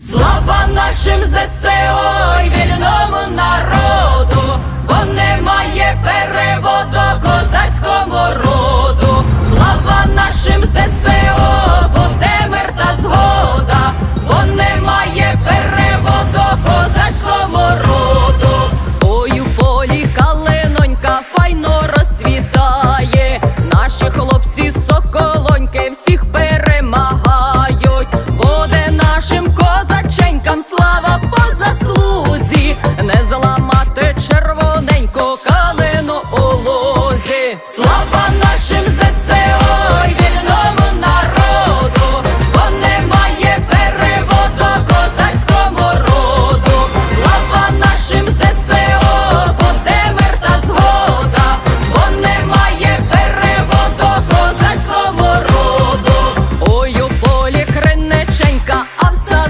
Слава нашим народу! Слава!